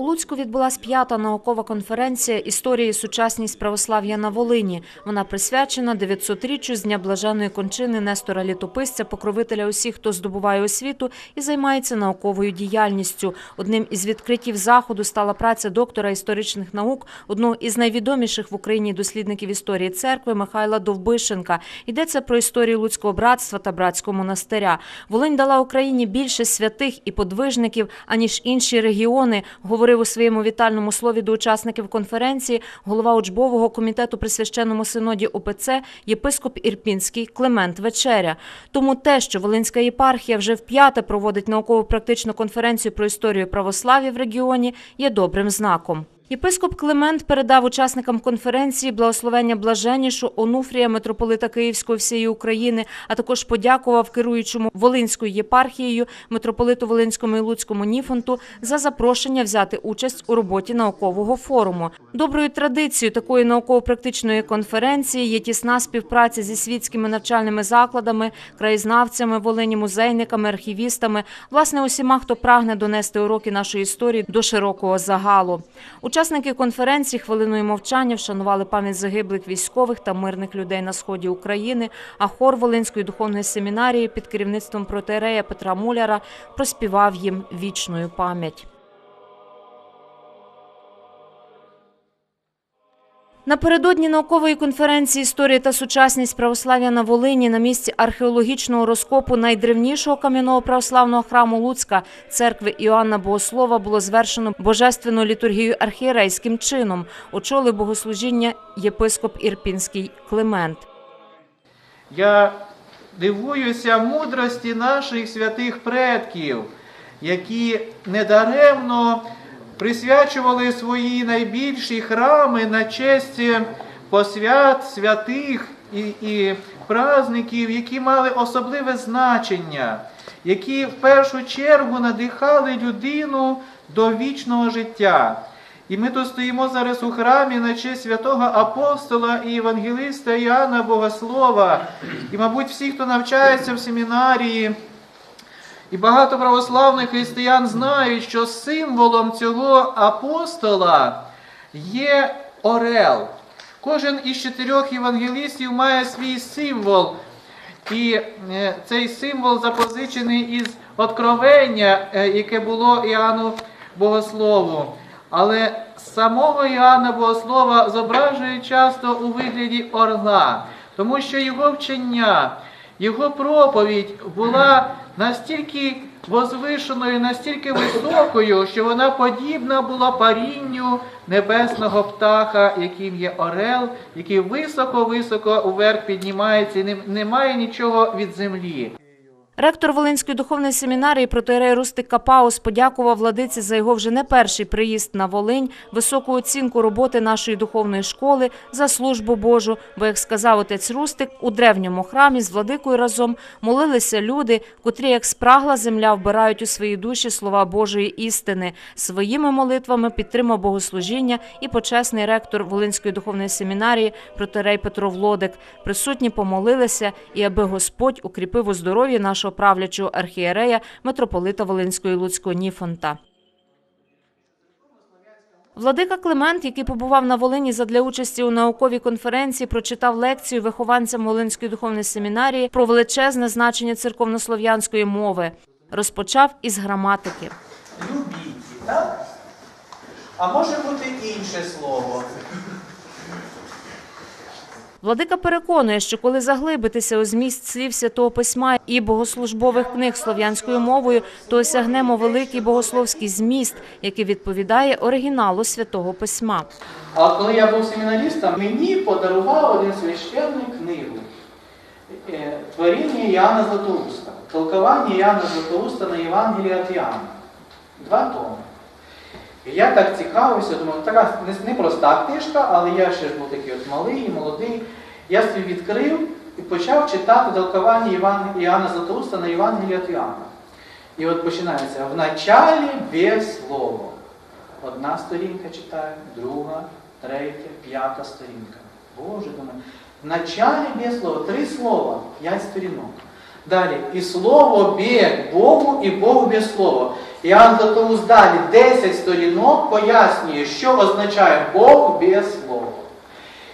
У Луцьку відбулась п'ята наукова конференція «Історія і сучасність православ'я на Волині». Вона присвячена 900-річчю з дня блаженої кончини Нестора Літописця, покровителя усіх, хто здобуває освіту і займається науковою діяльністю. Одним із відкриттів заходу стала праця доктора історичних наук, одного із найвідоміших в Україні дослідників історії церкви Михайла Довбишенка. Йдеться про історію Луцького братства та братського монастиря. Волинь дала Україні більше святих і подвижників, аніж інші регіони, говорив у своєму вітальному слові до учасників конференції голова учбового комітету при священному синоді ОПЦ єпископ Ірпінський Климент Вечеря. Тому те, що Волинська єпархія вже вп'яте проводить науково-практичну конференцію про історію православ'я в регіоні, є добрим знаком. Єпископ Климент передав учасникам конференції благословення блаженнішу Онуфрія, митрополита Київського всієї України, а також подякував керуючому Волинською єпархією, митрополиту Волинському і Луцькому Ніфонту за запрошення взяти участь у роботі наукового форуму. Доброю традицією такої науково-практичної конференції є тісна співпраця зі світськими навчальними закладами, краєзнавцями, Волині, музейниками, архівістами, власне, усіма, хто прагне донести уроки нашої історії до широкого загалу. Учасники конференції хвилиною мовчання вшанували пам'ять загиблих військових та мирних людей на сході України, а хор Волинської духовної семінарії під керівництвом протерея Петра Муляра проспівав їм вічною пам'ять. Напередодні наукової конференції «Історія та сучасність православ'я на Волині» на місці археологічного розкопу найдревнішого кам'яного православного храму Луцька церкви Іоанна Богослова було звершено божественну літургію архієрейським чином. Очолив богослужіння єпископ Ірпінський Климент. Я дивуюся мудрості наших святих предків, які недаремно присвячували свої найбільші храми на честь посвят святих і, і праздників, які мали особливе значення, які в першу чергу надихали людину до вічного життя. І ми тут стоїмо зараз у храмі на честь святого апостола і євангелиста Іоанна Богослова. І, мабуть, всі, хто навчається в семінарії, і багато православних християн знають, що символом цього апостола є орел. Кожен із чотирьох євангелістів має свій символ. І е, цей символ запозичений із откровення, е, яке було Іоанну Богослову. Але самого Іоанна Богослова зображують часто у вигляді орла, тому що його вчення, його проповідь була настільки возвишеною, настільки високою, що вона подібна була парінню небесного птаха, яким є орел, який високо-високо уверх піднімається і не, має нічого від землі. Ректор Волинської духовної семінарії протеерей Рустик Капаус подякував владиці за його вже не перший приїзд на Волинь, високу оцінку роботи нашої духовної школи за службу Божу. Бо, як сказав отець Рустик, у древньому храмі з владикою разом молилися люди, котрі, як спрагла земля, вбирають у свої душі слова Божої істини. Своїми молитвами підтримав богослужіння і почесний ректор Волинської духовної семінарії протерей Петро Влодик. Присутні помолилися, і аби Господь укріпив у здоров'ї нашого правлячого архієрея митрополита Волинського і Луцького Ніфонта. Владика Климент, який побував на Волині задля участі у науковій конференції, прочитав лекцію вихованцям Волинської духовної семінарії про величезне значення церковнослов'янської мови. Розпочав із граматики. Любіть, так? А може бути інше слово. Владика переконує, що коли заглибитися у зміст слів святого письма і богослужбових книг слов'янською мовою, то осягнемо великий богословський зміст, який відповідає оригіналу святого письма. А коли я був семіналістом, мені подарував один священник книгу е, Творіння Іоанна Златоуста, толковання Іоанна Златоуста на Євангелія від Іоанна. Два томи. Я так цікавився, думав, така не- непроста книжка, але я ще ж був такий от малий, молодий. Я собі відкрив і почав читати толковання Іван- Іоанна Златоуста на Євангелія від Іоанна. І от починається в началі без слова. Одна сторінка читаю, друга, третя, п'ята сторінка. Боже, думаю, в началі без слова, три слова, п'ять сторінок. Далі. І слово б'є Богу, і Богу б'є слово. Іоанн Златоуст далі 10 сторінок пояснює, що означає Бог б'є слово.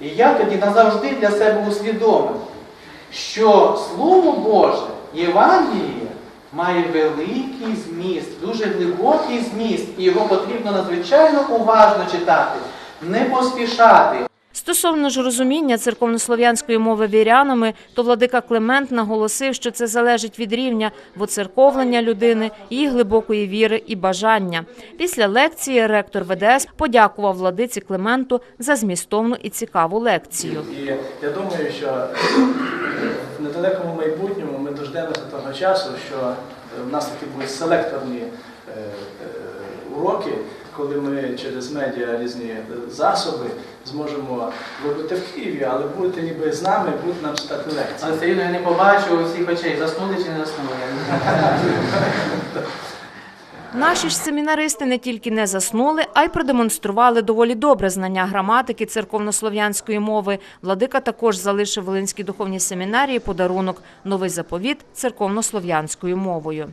І я тоді назавжди для себе усвідомив, що Слово Боже, Євангеліє, має великий зміст, дуже глибокий зміст, і його потрібно надзвичайно уважно читати, не поспішати. Стосовно ж розуміння церковнослов'янської мови вірянами, то владика Климент наголосив, що це залежить від рівня воцерковлення людини, її глибокої віри і бажання. Після лекції ректор ВДС подякував владиці Клименту за змістовну і цікаву лекцію. І я думаю, що в недалекому майбутньому ми дождемося того часу, що в нас такі будуть селекторні е, е, уроки, коли ми через медіа різні е, засоби зможемо ви будете в Києві, але будете ніби з нами, будете нам читати лекції. Але все рівно я не побачив усіх очей, заснули чи не заснули. Наші ж семінаристи не тільки не заснули, а й продемонстрували доволі добре знання граматики церковнослов'янської мови. Владика також залишив Волинській духовній семінарії подарунок новий заповіт церковнослов'янською мовою.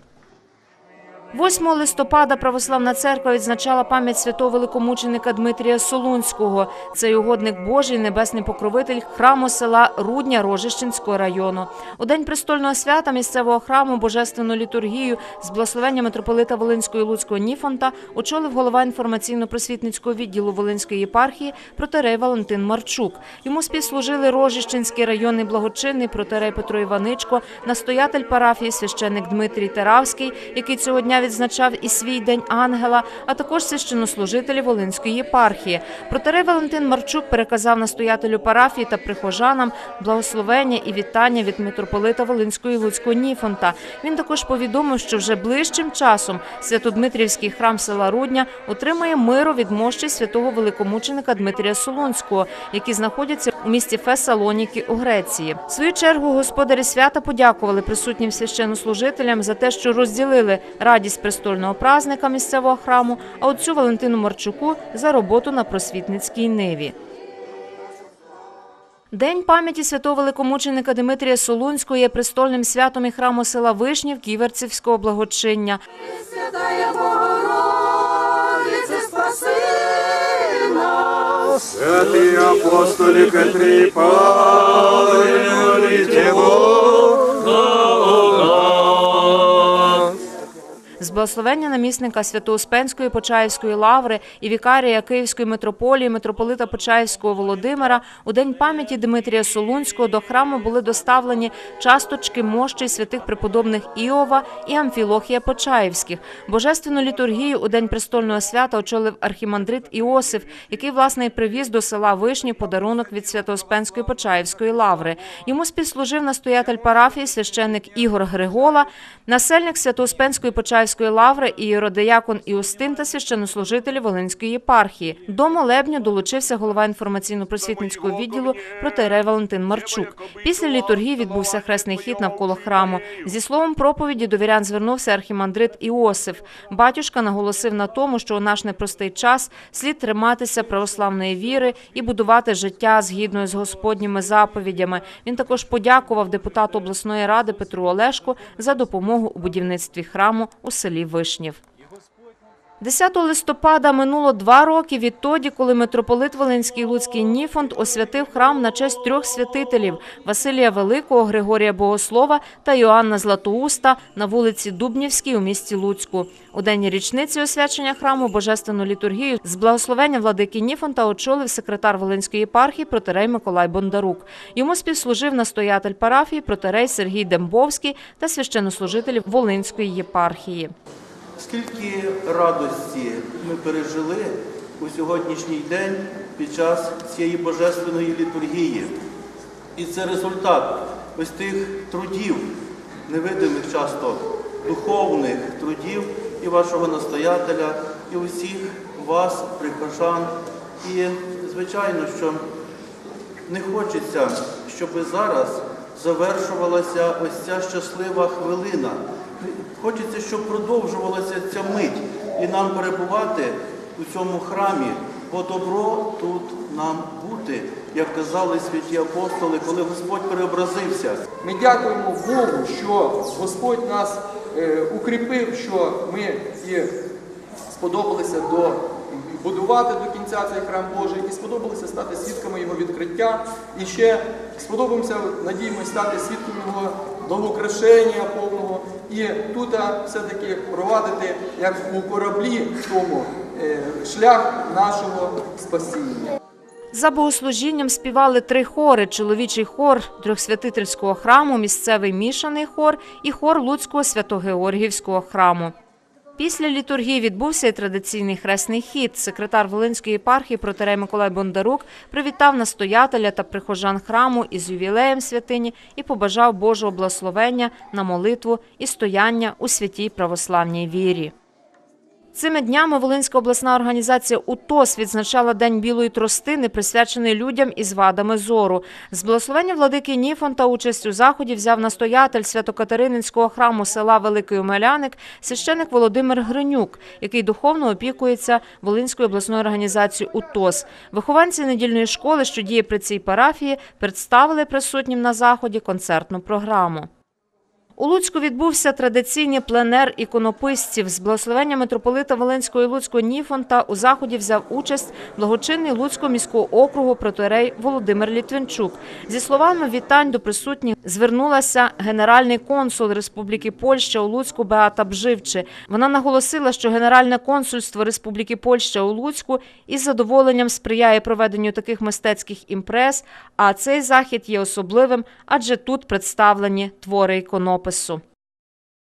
8 листопада Православна церква відзначала пам'ять святого великомученика Дмитрія Солунського. Цей угодник Божий, небесний покровитель храму села Рудня Рожищенського району. У день престольного свята місцевого храму божественну літургію з благословення митрополита Волинського і Луцького Ніфонта очолив голова інформаційно-просвітницького відділу Волинської єпархії протерей Валентин Марчук. Йому співслужили Рожищенський районний благочинний протерей Петро Іваничко, настоятель парафії священник Дмитрій Теравський, який цього дня відзначав і свій день ангела, а також священнослужителі Волинської єпархії. Протерей Валентин Марчук переказав настоятелю парафії та прихожанам благословення і вітання від митрополита Волинського і Луцького Ніфонта. Він також повідомив, що вже ближчим часом Святодмитрівський храм села Рудня отримає миру від мощі святого великомученика Дмитрія Солонського, які знаходяться у місті Фесалоніки у Греції. В свою чергу господарі свята подякували присутнім священнослужителям за те, що розділили радість престольного празника місцевого храму, а отцю Валентину Марчуку за роботу на просвітницькій ниві. День пам'яті святого великомученика Дмитрія Солунського є престольним святом і храму села Вишнів Ківерцівського благочиння. Святая Богородице, спаси нас. Святые апостоли, Петри, Павле, молите благословення намісника Свято-Успенської Почаївської лаври і вікарія Київської митрополії митрополита Почаївського Володимира у день пам'яті Дмитрія Солунського до храму були доставлені часточки мощей святих преподобних Іова і Амфілохія Почаївських. Божественну літургію у день престольного свята очолив архімандрит Іосиф, який власне і привіз до села Вишні подарунок від Свято-Успенської Почаївської лаври. Йому співслужив настоятель парафії священник Ігор Григола, насельник Свято-Успенської Почаївської лаври і іродиякон Іустин та священнослужителі Волинської єпархії. До молебню долучився голова інформаційно-просвітницького відділу протерей Валентин Марчук. Після літургії відбувся хресний хід навколо храму. Зі словом проповіді до вірян звернувся архімандрит Іосиф. Батюшка наголосив на тому, що у наш непростий час слід триматися православної віри і будувати життя згідно з господніми заповідями. Він також подякував депутату обласної ради Петру Олешку за допомогу у будівництві храму у селі Вишнів. 10 листопада минуло два роки відтоді, коли митрополит Волинський Луцький Ніфонд освятив храм на честь трьох святителів – Василія Великого, Григорія Богослова та Йоанна Златоуста на вулиці Дубнівській у місті Луцьку. У день річниці освячення храму божественну літургію з благословення владики Ніфонта очолив секретар Волинської єпархії протерей Миколай Бондарук. Йому співслужив настоятель парафії протерей Сергій Дембовський та священнослужителі Волинської єпархії. Скільки радості ми пережили у сьогоднішній день під час цієї божественної літургії. І це результат ось тих трудів, невидимих часто духовних трудів і вашого настоятеля, і усіх вас, прихожан. І, звичайно, що не хочеться, щоб зараз завершувалася ось ця щаслива хвилина. Хочеться, щоб продовжувалася ця мить і нам перебувати у цьому храмі бо добро тут нам бути, як казали святі апостоли, коли Господь преобразився. Ми дякуємо Богу, що Господь нас е, укріпив, що ми і сподобалися до будувати до кінця цей храм Божий, і сподобалися стати свідками його відкриття. І ще сподобаємося, надіємося, стати свідками його довокрашення повного. І тут все-таки провадити, як у кораблі тому, е, шлях нашого спасіння. За богослужінням співали три хори: чоловічий хор Трьохсвятительського храму, місцевий мішаний хор і хор Луцького Свято-Георгіївського храму. Після літургії відбувся і традиційний хресний хід. Секретар Волинської єпархії протерей Миколай Бондарук привітав настоятеля та прихожан храму із ювілеєм святині і побажав Божого благословення на молитву і стояння у святій православній вірі. Цими днями Волинська обласна організація УТОС відзначала День білої тростини, присвячений людям із вадами зору. З благословення владики Ніфон та участь у заході взяв настоятель Свято-Катерининського храму села Великий Омеляник, священик Володимир Гринюк, який духовно опікується Волинською обласною організацією УТОС. Вихованці недільної школи, що діє при цій парафії, представили присутнім на заході концертну програму. У Луцьку відбувся традиційний пленер іконописців. З благословення митрополита Волинського і Луцького Ніфонта у заході взяв участь благочинний Луцького міського округу протоерей Володимир Літвинчук. Зі словами вітань до присутніх звернулася генеральний консул Республіки Польща у Луцьку Беата Бживчи. Вона наголосила, що Генеральне консульство Республіки Польща у Луцьку із задоволенням сприяє проведенню таких мистецьких імпрез, а цей захід є особливим, адже тут представлені твори іконопису.